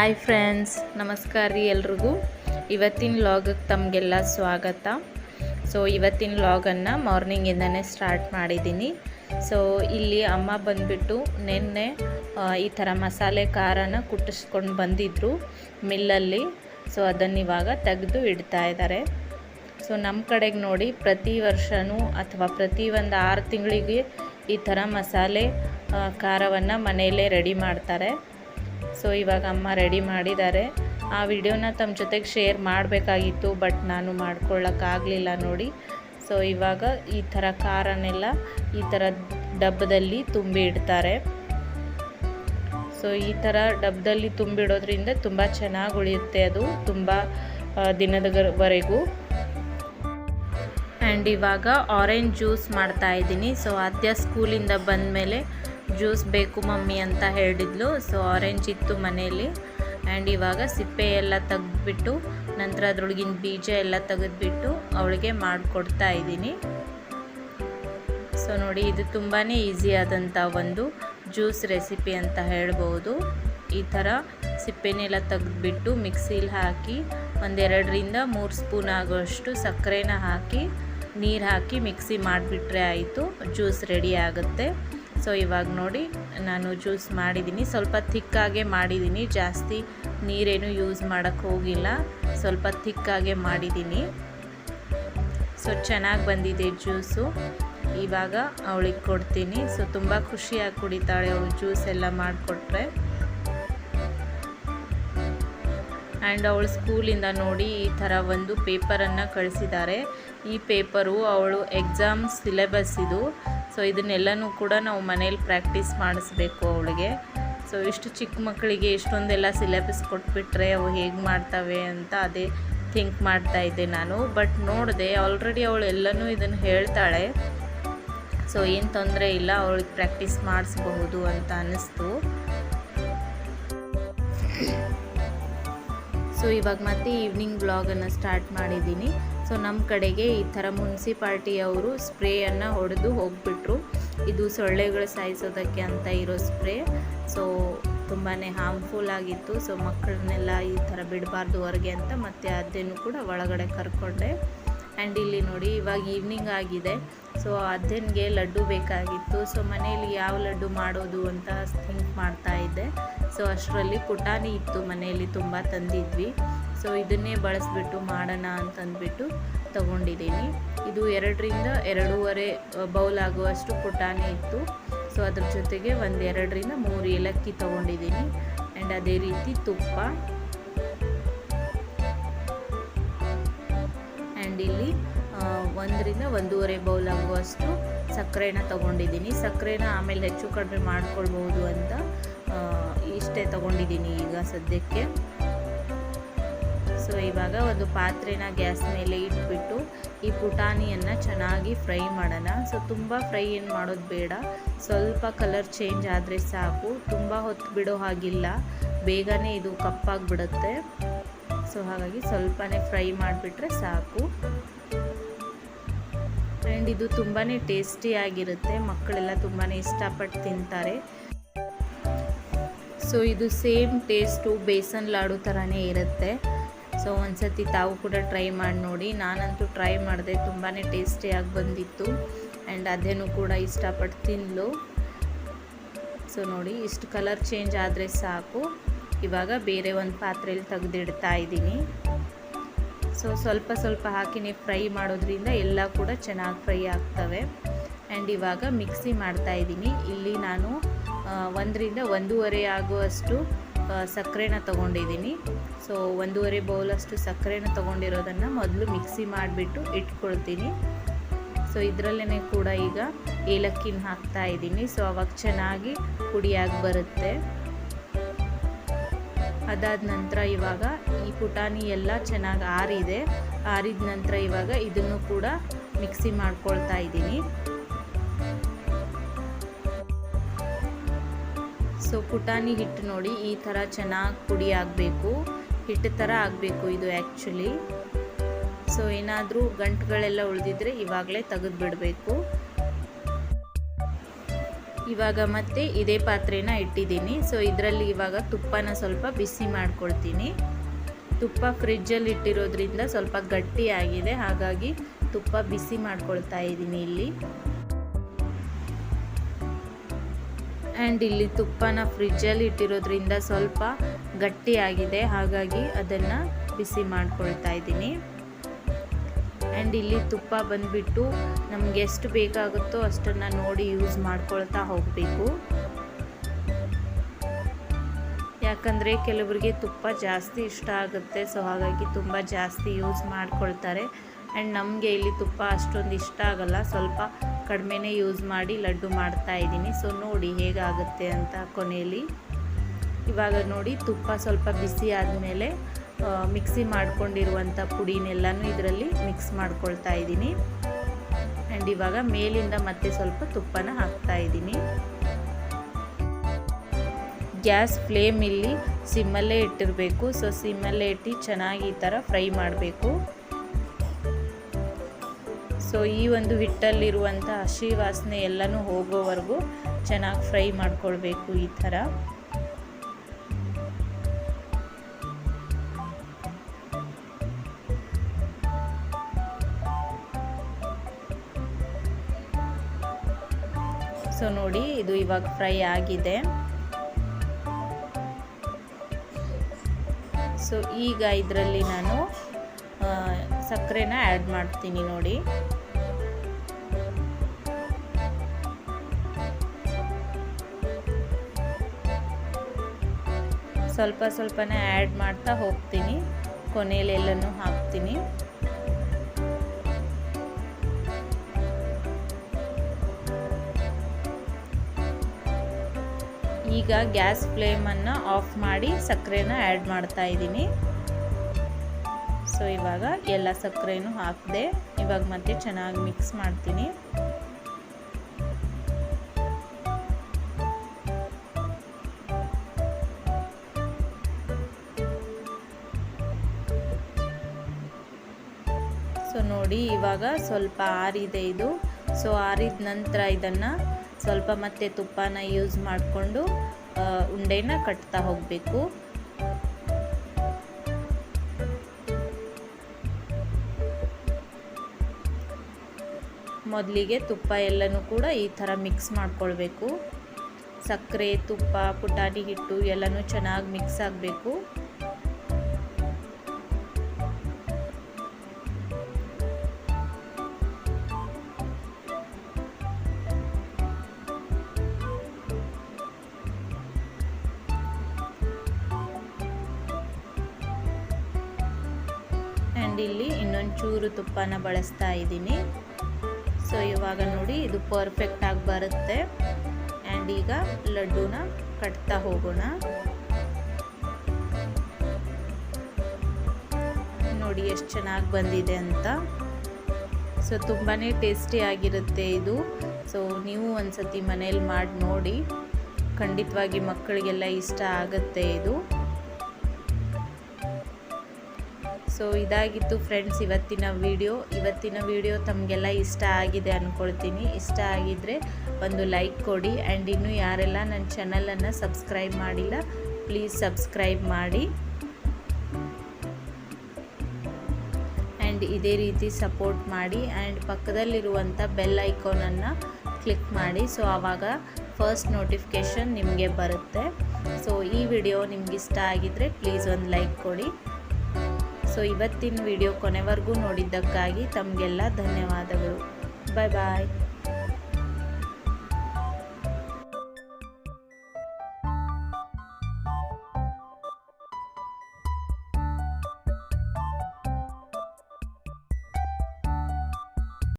Hi friends, ನಮಸ್ಕಾರ ರೀ ಎಲ್ರಿಗೂ. ಇವತ್ತಿನ ಲಾಗಕ್ಕೆ ತಮಗೆಲ್ಲ ಸ್ವಾಗತ. ಸೊ ಇವತ್ತಿನ ಲಾಗನ್ನು ಮಾರ್ನಿಂಗಿಂದನೇ ಸ್ಟಾರ್ಟ್ ಮಾಡಿದ್ದೀನಿ. ಸೊ ಇಲ್ಲಿ ಅಮ್ಮ ಬಂದುಬಿಟ್ಟು ನಿನ್ನೆ ಈ ಥರ ಮಸಾಲೆ ಖಾರನ ಕುಟ್ಟಿಸ್ಕೊಂಡು ಬಂದಿದ್ದರು ಮಿಲ್ಲಲ್ಲಿ. ಸೊ ಅದನ್ನು ಇವಾಗ ತೆಗೆದು ಇಡ್ತಾ ಇದ್ದಾರೆ. ಸೊ ನಮ್ಮ ಕಡೆಗೆ ನೋಡಿ ಪ್ರತಿ ವರ್ಷವೂ ಅಥವಾ ಪ್ರತಿ ಒಂದು ಆರು ತಿಂಗಳಿಗೆ ಈ ಥರ ಮಸಾಲೆ ಖಾರವನ್ನು ಮನೆಯಲ್ಲೇ ರೆಡಿ ಮಾಡ್ತಾರೆ. ಸೊ ಇವಾಗ ಅಮ್ಮ ರೆಡಿ ಮಾಡಿದ್ದಾರೆ. ಆ ವಿಡಿಯೋನ ತಮ್ಮ ಜೊತೆಗೆ ಶೇರ್ ಮಾಡಬೇಕಾಗಿತ್ತು, ಬಟ್ ನಾನು ಮಾಡ್ಕೊಳ್ಳೋಕ್ಕಾಗಲಿಲ್ಲ ನೋಡಿ. ಸೊ ಇವಾಗ ಈ ಥರ ಖಾರನೆಲ್ಲ ಈ ಥರ ಡಬ್ಬದಲ್ಲಿ ತುಂಬಿ ಇಡ್ತಾರೆ. ಸೊ ಈ ಥರ ಡಬ್ಬದಲ್ಲಿ ತುಂಬಿಡೋದ್ರಿಂದ ತುಂಬ ಚೆನ್ನಾಗಿ ಉಳಿಯುತ್ತೆ ಅದು, ತುಂಬ ದಿನದವರೆಗೂ ಆ್ಯಂಡ್ ಇವಾಗ ಆರೆಂಜ್ ಜ್ಯೂಸ್ ಮಾಡ್ತಾ ಇದ್ದೀನಿ. ಸೊ ಆದ್ಯ ಸ್ಕೂಲಿಂದ ಬಂದಮೇಲೆ ಜ್ಯೂಸ್ ಬೇಕು ಮಮ್ಮಿ ಅಂತ ಹೇಳಿದ್ಲು. ಸೊ ಆರೆಂಜ್ ಇತ್ತು ಮನೆಯಲ್ಲಿ. ಆ್ಯಂಡ್ ಇವಾಗ ಸಿಪ್ಪೆ ಎಲ್ಲ ತೆಗೆದ್ಬಿಟ್ಟು, ನಂತರ ಅದ್ರೊಳಗಿನ ಬೀಜ ಎಲ್ಲ ತೆಗೆದ್ಬಿಟ್ಟು ಅವಳಿಗೆ ಮಾಡಿಕೊಡ್ತಾ ಇದ್ದೀನಿ. ಸೊ ನೋಡಿ, ಇದು ತುಂಬಾ ಈಸಿ ಆದಂಥ ಒಂದು ಜ್ಯೂಸ್ ರೆಸಿಪಿ ಅಂತ ಹೇಳ್ಬೋದು. ಈ ಥರ ಸಿಪ್ಪೆನೆಲ್ಲ ತೆಗೆದ್ಬಿಟ್ಟು ಮಿಕ್ಸಿಲಿ ಹಾಕಿ, ಒಂದೆರಡರಿಂದ ಮೂರು ಸ್ಪೂನ್ ಆಗೋಷ್ಟು ಸಕ್ಕರೆನ ಹಾಕಿ, ನೀರು ಹಾಕಿ ಮಿಕ್ಸಿ ಮಾಡಿಬಿಟ್ರೆ ಆಯಿತು. ಜ್ಯೂಸ್ ರೆಡಿ ಆಗುತ್ತೆ. ಸೊ ಇವಾಗ ನೋಡಿ, ನಾನು ಜ್ಯೂಸ್ ಮಾಡಿದ್ದೀನಿ. ಸ್ವಲ್ಪ ಥಿಕ್ಕಾಗೆ ಮಾಡಿದ್ದೀನಿ. ಜಾಸ್ತಿ ನೀರೇನು ಯೂಸ್ ಮಾಡೋಕ್ಕೆ ಹೋಗಿಲ್ಲ. ಸ್ವಲ್ಪ ಥಿಕ್ಕಾಗೆ ಮಾಡಿದ್ದೀನಿ. ಸೊ ಚೆನ್ನಾಗಿ ಬಂದಿದೆ ಜ್ಯೂಸು ಇವಾಗ ಅವಳಿಗೆ ಕೊಡ್ತೀನಿ. ಸೊ ತುಂಬ ಖುಷಿಯಾಗಿ ಕುಡಿತಾಳೆ ಅವಳು ಜ್ಯೂಸ್ ಎಲ್ಲ ಮಾಡಿಕೊಟ್ರೆ. ಆ್ಯಂಡ್ ಅವಳು ಸ್ಕೂಲಿಂದ ನೋಡಿ ಈ ಥರ ಒಂದು ಪೇಪರನ್ನು ಕಳಿಸಿದ್ದಾರೆ. ಈ ಪೇಪರು ಅವಳು ಎಕ್ಸಾಮ್ ಸಿಲೆಬಸ್ ಇದು. ಸೊ ಇದನ್ನೆಲ್ಲನೂ ಕೂಡ ನಾವು ಮನೇಲಿ ಪ್ರಾಕ್ಟೀಸ್ ಮಾಡಿಸ್ಬೇಕು ಅವಳಿಗೆ. ಸೊ ಇಷ್ಟು ಚಿಕ್ಕ ಮಕ್ಕಳಿಗೆ ಇಷ್ಟೊಂದೆಲ್ಲ ಸಿಲೆಬಸ್ ಕೊಟ್ಬಿಟ್ರೆ ಅವು ಹೇಗೆ ಮಾಡ್ತವೆ ಅಂತ ಅದೇ ಥಿಂಕ್ ಮಾಡ್ತಾ ಇದ್ದೆ ನಾನು. ಬಟ್ ನೋಡಿದೆ ಆಲ್ರೆಡಿ ಅವಳು ಎಲ್ಲನೂ ಇದನ್ನು ಹೇಳ್ತಾಳೆ. ಸೊ ಏನು ತೊಂದರೆ ಇಲ್ಲ, ಅವಳಿಗೆ ಪ್ರಾಕ್ಟೀಸ್ ಮಾಡಿಸ್ಬಹುದು ಅಂತ ಅನ್ನಿಸ್ತು. ಸೊ ಇವಾಗ ಮತ್ತೆ ಈವ್ನಿಂಗ್ ಬ್ಲಾಗನ್ನು ಸ್ಟಾರ್ಟ್ ಮಾಡಿದ್ದೀನಿ. ಸೊ ನಮ್ಮ ಕಡೆಗೆ ಈ ಥರ ಮುನ್ಸಿಪಾಲ್ಟಿಯವರು ಸ್ಪ್ರೇಯನ್ನು ಹೊಡೆದು ಹೋಗ್ಬಿಟ್ರು. ಇದು ಸೊಳ್ಳೆಗಳು ಸಾಯಿಸೋದಕ್ಕೆ ಅಂತ ಇರೋ ಸ್ಪ್ರೇ. ಸೊ ತುಂಬಾ ಹಾರ್ಮ್ಫುಲ್ ಆಗಿತ್ತು. ಸೊ ಮಕ್ಕಳನ್ನೆಲ್ಲ ಈ ಥರ ಬಿಡಬಾರ್ದು ಹೊರಗೆ ಅಂತ ಮತ್ತೆ ಅದೇನು ಕೂಡ ಒಳಗಡೆ ಕರ್ಕೊಂಡೆ. ಆ್ಯಂಡ್ ಇಲ್ಲಿ ನೋಡಿ ಇವಾಗ ಈವ್ನಿಂಗ್ ಆಗಿದೆ. ಸೊ ಅದೇನಿಗೆ ಲಡ್ಡು ಬೇಕಾಗಿತ್ತು. ಸೊ ಮನೆಯಲ್ಲಿ ಯಾವ ಲಡ್ಡು ಮಾಡೋದು ಅಂತ ಥಿಂಕ್ ಮಾಡ್ತಾ ಇದ್ದೆ. ಸೊ ಅಷ್ಟರಲ್ಲಿ ಪುಟಾಣಿ ಇತ್ತು ಮನೆಯಲ್ಲಿ ತುಂಬ ತಂದಿದ್ವಿ. ಸೊ ಇದನ್ನೇ ಬಳಸಿಬಿಟ್ಟು ಮಾಡೋಣ ಅಂತಂದ್ಬಿಟ್ಟು ತಗೊಂಡಿದ್ದೀನಿ. ಇದು ಎರಡರಿಂದ ಎರಡೂವರೆ ಬೌಲ್ ಆಗುವಷ್ಟು ಪುಟಾಣಿ ಇತ್ತು. ಸೊ ಅದ್ರ ಜೊತೆಗೆ ಒಂದು ಎರಡರಿಂದ ಮೂರು ಏಲಕ್ಕಿ ತೊಗೊಂಡಿದ್ದೀನಿ. ಆ್ಯಂಡ್ ಅದೇ ರೀತಿ ತುಪ್ಪ. ಆ್ಯಂಡ್ ಇಲ್ಲಿ ಒಂದರಿಂದ ಒಂದೂವರೆ ಬೌಲ್ ಆಗುವಷ್ಟು ಸಕ್ಕರೆನ ತೊಗೊಂಡಿದ್ದೀನಿ. ಸಕ್ಕರೆನ ಆಮೇಲೆ ಹೆಚ್ಚು ಕಡಿಮೆ ಮಾಡ್ಕೊಳ್ಬೋದು ಅಂತ ಇಷ್ಟೇ ತೊಗೊಂಡಿದ್ದೀನಿ ಈಗ ಸದ್ಯಕ್ಕೆ. ಸೊ ಇವಾಗ ಒಂದು ಪಾತ್ರೆನ ಗ್ಯಾಸ್ ಮೇಲೆ ಇಟ್ಬಿಟ್ಟು ಈ ಪುಟಾಣಿಯನ್ನು ಚೆನ್ನಾಗಿ ಫ್ರೈ ಮಾಡೋಣ. ಸೊ, ತುಂಬ ಫ್ರೈ ಏನು ಮಾಡೋದು ಬೇಡ. ಸ್ವಲ್ಪ ಕಲರ್ ಚೇಂಜ್ ಆದರೆ ಸಾಕು. ತುಂಬ ಹೊತ್ತು ಬಿಡೋ ಹಾಗಿಲ್ಲ. ಬೇಗನೆ ಇದು ಕಪ್ಪಾಗಿಬಿಡುತ್ತೆ. ಸೊ, ಹಾಗಾಗಿ ಸ್ವಲ್ಪನೇ ಫ್ರೈ ಮಾಡಿಬಿಟ್ರೆ ಸಾಕು. ಆ್ಯಂಡ್ ಇದು ತುಂಬಾ ಟೇಸ್ಟಿಯಾಗಿರುತ್ತೆ ಮಕ್ಕಳೆಲ್ಲ ತುಂಬಾ ಇಷ್ಟಪಟ್ಟು ತಿಂತಾರೆ. ಸೊ, ಇದು ಸೇಮ್ ಟೇಸ್ಟು ಬೇಸನ್ ಲಾಡು ಥರನೇ ಇರುತ್ತೆ. ಸೊ ಒಂದ್ಸತಿ ತಾವು ಕೂಡ ಟ್ರೈ ಮಾಡಿ ನೋಡಿ. ನಾನಂತೂ ಟ್ರೈ ಮಾಡಿದೆ. ತುಂಬಾ ಟೇಸ್ಟಿಯಾಗಿ ಬಂದಿತ್ತು. ಆ್ಯಂಡ್ ಅದೇನು ಕೂಡ ಇಷ್ಟಪಟ್ಟು ತಿನ್ನಲು ಸೊ ನೋಡಿ, ಇಷ್ಟು ಕಲರ್ ಚೇಂಜ್ ಆದರೆ ಸಾಕು. ಇವಾಗ ಬೇರೆ ಒಂದು ಪಾತ್ರೆಯಲ್ಲಿ ತೆಗೆದಿಡ್ತಾ ಇದ್ದೀನಿ. ಸೊ ಸ್ವಲ್ಪ ಸ್ವಲ್ಪ ಹಾಕಿನೇ ಫ್ರೈ ಮಾಡೋದ್ರಿಂದ ಎಲ್ಲ ಕೂಡ ಚೆನ್ನಾಗಿ ಫ್ರೈ ಆಗ್ತವೆ. ಆ್ಯಂಡ್ ಇವಾಗ ಮಿಕ್ಸಿ ಮಾಡ್ತಾ ಇದ್ದೀನಿ. ಇಲ್ಲಿ ನಾನು ಒಂದರಿಂದ ಒಂದೂವರೆ ಆಗುವಷ್ಟು ಸಕ್ಕರೆನ ತೊಗೊಂಡಿದ್ದೀನಿ. ಸೊ ಒಂದೂವರೆ ಬೌಲಷ್ಟು ಸಕ್ಕರೆನ ತೊಗೊಂಡಿರೋದನ್ನು ಮೊದಲು ಮಿಕ್ಸಿ ಮಾಡಿಬಿಟ್ಟು ಇಟ್ಕೊಳ್ತೀನಿ. ಸೊ ಇದರಲ್ಲೇ ಕೂಡ ಈಗ ಏಲಕ್ಕಿನ ಹಾಕ್ತಾ ಇದ್ದೀನಿ. ಸೊ ಅವಾಗ ಚೆನ್ನಾಗಿ ಪುಡಿಯಾಗಿ ಬರುತ್ತೆ. ಅದಾದ ನಂತರ ಇವಾಗ ಈ ಪುಟಾಣಿ ಎಲ್ಲ ಚೆನ್ನಾಗಿ ಆರಿದೆ. ಆರಿದ ನಂತರ ಇವಾಗ ಇದನ್ನು ಕೂಡ ಮಿಕ್ಸಿ ಮಾಡ್ಕೊಳ್ತಾ ಇದ್ದೀನಿ. ಸೊ ಪುಟಾಣಿ ಹಿಟ್ಟು ನೋಡಿ, ಈ ಥರ ಚೆನ್ನಾಗಿ ಪುಡಿ ಆಗಬೇಕು. ಹಿಟ್ಟು ಥರ ಆಗಬೇಕು ಇದು ಆ್ಯಕ್ಚುಲಿ ಸೊ ಏನಾದರೂ ಗಂಟುಗಳೆಲ್ಲ ಉಳಿದಿದ್ರೆ ಇವಾಗಲೇ ತೆಗೆದು ಬಿಡಬೇಕು. ಇವಾಗ ಮತ್ತೆ ಇದೇ ಪಾತ್ರೆನ ಇಟ್ಟಿದ್ದೀನಿ. ಸೊ ಇದರಲ್ಲಿ ಇವಾಗ ತುಪ್ಪನ ಸ್ವಲ್ಪ ಬಿಸಿ ಮಾಡ್ಕೊಳ್ತೀನಿ. ತುಪ್ಪ ಫ್ರಿಜ್ಜಲ್ಲಿ ಇಟ್ಟಿರೋದ್ರಿಂದ ಸ್ವಲ್ಪ ಗಟ್ಟಿಯಾಗಿದೆ ಹಾಗಾಗಿ ತುಪ್ಪ ಬಿಸಿ ಮಾಡ್ಕೊಳ್ತಾ ಇದ್ದೀನಿ ಇಲ್ಲಿ. ಆ್ಯಂಡ್ ಇಲ್ಲಿ ತುಪ್ಪನ ಫ್ರಿಜ್ಜಲ್ಲಿ ಇಟ್ಟಿರೋದ್ರಿಂದ ಸ್ವಲ್ಪ ಗಟ್ಟಿಯಾಗಿದೆ. ಹಾಗಾಗಿ ಅದನ್ನು ಬಿಸಿ ಮಾಡ್ಕೊಳ್ತಾ ಇದ್ದೀನಿ. ಆ್ಯಂಡ್ ಇಲ್ಲಿ ತುಪ್ಪ ಬಂದುಬಿಟ್ಟು ನಮ್ಗೆ ಎಷ್ಟು ಬೇಕಾಗುತ್ತೋ ಅಷ್ಟನ್ನು ನೋಡಿ ಯೂಸ್ ಮಾಡ್ಕೊಳ್ತಾ ಹೋಗಬೇಕು. ಯಾಕಂದರೆ ಕೆಲವರಿಗೆ ತುಪ್ಪ ಜಾಸ್ತಿ ಇಷ್ಟ ಆಗುತ್ತೆ. ಸೊ ಹಾಗಾಗಿ ತುಂಬ ಜಾಸ್ತಿ ಯೂಸ್ ಮಾಡ್ಕೊಳ್ತಾರೆ. ಆ್ಯಂಡ್ ನಮಗೆ ಇಲ್ಲಿ ತುಪ್ಪ ಅಷ್ಟೊಂದು ಇಷ್ಟ ಆಗಲ್ಲ. ಸ್ವಲ್ಪ ಕಡಿಮೆನೇ ಯೂಸ್ ಮಾಡಿ ಲಡ್ಡು ಮಾಡ್ತಾ ಇದ್ದೀನಿ. ಸೊ ನೋಡಿ ಹೇಗಾಗುತ್ತೆ ಅಂತ ಕೊನೆಯಲ್ಲಿ. ಇವಾಗ ನೋಡಿ ತುಪ್ಪ ಸ್ವಲ್ಪ ಬಿಸಿ ಆದಮೇಲೆ ಮಿಕ್ಸಿ ಮಾಡ್ಕೊಂಡಿರುವಂಥ ಪುಡಿನೆಲ್ಲನೂ ಇದರಲ್ಲಿ ಮಿಕ್ಸ್ ಮಾಡ್ಕೊಳ್ತಾ ಇದ್ದೀನಿ. ಆ್ಯಂಡ್ ಇವಾಗ ಮೇಲಿಂದ ಮತ್ತೆ ಸ್ವಲ್ಪ ತುಪ್ಪನ ಹಾಕ್ತಾ ಇದ್ದೀನಿ. ಗ್ಯಾಸ್ ಫ್ಲೇಮ್ ಇಲ್ಲಿ ಸಿಮ್ಮಲ್ಲೇ ಇಟ್ಟಿರಬೇಕು. ಸೊ ಸಿಮ್ಮಲ್ಲೇ ಇಟ್ಟು ಚೆನ್ನಾಗಿ ಈ ಥರ ಫ್ರೈ ಮಾಡಬೇಕು. ಸೊ ಈ ಒಂದು ಹಿಟ್ಟಲ್ಲಿರುವಂಥ ಹಸಿ ವಾಸನೆ ಎಲ್ಲನೂ ಹೋಗೋವರೆಗೂ ಚೆನ್ನಾಗಿ ಫ್ರೈ ಮಾಡ್ಕೊಳ್ಬೇಕು ಈ ಥರ. ಸೊ ನೋಡಿ ಇದು ಇವಾಗ ಫ್ರೈ ಆಗಿದೆ. ಸೊ ಈಗ ಇದರಲ್ಲಿ ನಾನು ಸಕ್ಕರೆನ ಆ್ಯಡ್ ಮಾಡ್ತೀನಿ ನೋಡಿ. ಸ್ವಲ್ಪ ಸ್ವಲ್ಪನೇ ಆ್ಯಡ್ ಮಾಡ್ತಾ ಹೋಗ್ತೀನಿ. ಕೊನೆಯಲ್ಲಿ ಎಲ್ಲನೂ ಹಾಕ್ತೀನಿ. ಈಗ ಗ್ಯಾಸ್ ಫ್ಲೇಮನ್ನು ಆಫ್ ಮಾಡಿ ಸಕ್ಕರೆನ ಆ್ಯಡ್ ಮಾಡ್ತಾ ಇದ್ದೀನಿ. ಸೊ, ಇವಾಗ ಎಲ್ಲ ಸಕ್ಕರೆನೂ ಹಾಕಿದೆ. ಇವಾಗ ಮತ್ತೆ ಚೆನ್ನಾಗಿ ಮಿಕ್ಸ್ ಮಾಡ್ತೀನಿ. ಸೊ, ನೋಡಿ, ಇವಾಗ ಸ್ವಲ್ಪ ಆರಿದೆ ಇದು. ಸೊ, ಆರಿದ ನಂತರ ಇದನ್ನು ಸ್ವಲ್ಪ ಮತ್ತೆ ತುಪ್ಪನ ಯೂಸ್ ಮಾಡಿಕೊಂಡು ಉಂಡೆನ ಕಟ್ತಾ ಹೋಗಬೇಕು. ಮೊದಲಿಗೆ ತುಪ್ಪ ಎಲ್ಲನೂ ಕೂಡ ಈ ಥರ ಮಿಕ್ಸ್ ಮಾಡ್ಕೊಳ್ಬೇಕು. ಸಕ್ಕರೆ, ತುಪ್ಪ, ಪುಟಾಣಿ, ಹಿಟ್ಟು ಎಲ್ಲನೂ ಚೆನ್ನಾಗಿ ಮಿಕ್ಸ್ ಆಗಬೇಕು. ಆ್ಯಂಡ್ ಇಲ್ಲಿ ಇನ್ನೊಂದು ಚೂರು ತುಪ್ಪನ ಬಳಸ್ತಾ ಇದ್ದೀನಿ. ಸೊ ಇವಾಗ ನೋಡಿ ಇದು ಪರ್ಫೆಕ್ಟಾಗಿ ಬರುತ್ತೆ. ಆ್ಯಂಡ್ ಈಗ ಲಡ್ಡುನ ಕಟ್ತಾ ಹೋಗೋಣ. ನೋಡಿ ಎಷ್ಟು ಚೆನ್ನಾಗಿ ಬಂದಿದೆ ಅಂತ. ಸೊ ತುಂಬಾ ಟೇಸ್ಟಿಯಾಗಿರುತ್ತೆ ಇದು. ಸೊ ನೀವು ಒಂದು ಸತಿ ಮನೇಲಿ ಮಾಡಿ ನೋಡಿ. ಖಂಡಿತವಾಗಿ ಮಕ್ಕಳಿಗೆಲ್ಲ ಇಷ್ಟ ಆಗುತ್ತೆ ಇದು. ಸೊ ಇದಾಗಿತ್ತು ಫ್ರೆಂಡ್ಸ್ ಇವತ್ತಿನ ವಿಡಿಯೋ ಇವತ್ತಿನ ವಿಡಿಯೋ ತಮಗೆಲ್ಲ ಇಷ್ಟ ಆಗಿದೆ ಅಂದ್ಕೊಳ್ತೀನಿ ಇಷ್ಟ ಆಗಿದ್ದರೆ ಒಂದು ಲೈಕ್ ಕೊಡಿ. ಆ್ಯಂಡ್ ಇನ್ನೂ ಯಾರೆಲ್ಲ ನನ್ನ ಚಾನಲನ್ನು ಸಬ್ಸ್ಕ್ರೈಬ್ ಮಾಡಿಲ್ಲ ಪ್ಲೀಸ್ ಸಬ್ಸ್ಕ್ರೈಬ್ ಮಾಡಿ. ಆ್ಯಂಡ್ ಇದೇ ರೀತಿ ಸಪೋರ್ಟ್ ಮಾಡಿ. ಆ್ಯಂಡ್ ಪಕ್ಕದಲ್ಲಿರುವಂಥ ಬೆಲ್ ಐಕಾನನ್ನು ಕ್ಲಿಕ್ ಮಾಡಿ. ಸೊ ಆವಾಗ ಫಸ್ಟ್ ನೋಟಿಫಿಕೇಷನ್ ನಿಮಗೆ ಬರುತ್ತೆ. ಸೊ ಈ ವಿಡಿಯೋ ನಿಮ್ಗೆ ಇಷ್ಟ ಆಗಿದ್ದರೆ ಪ್ಲೀಸ್ ಒಂದು ಲೈಕ್ ಕೊಡಿ. ಸೊ ಇವತ್ತಿನ ವಿಡಿಯೋ ಕೊನೆವರೆಗೂ ನೋಡಿದ್ದಕ್ಕಾಗಿ ತಮಗೆಲ್ಲ ಧನ್ಯವಾದಗಳು. ಬಾಯ್ ಬಾಯ್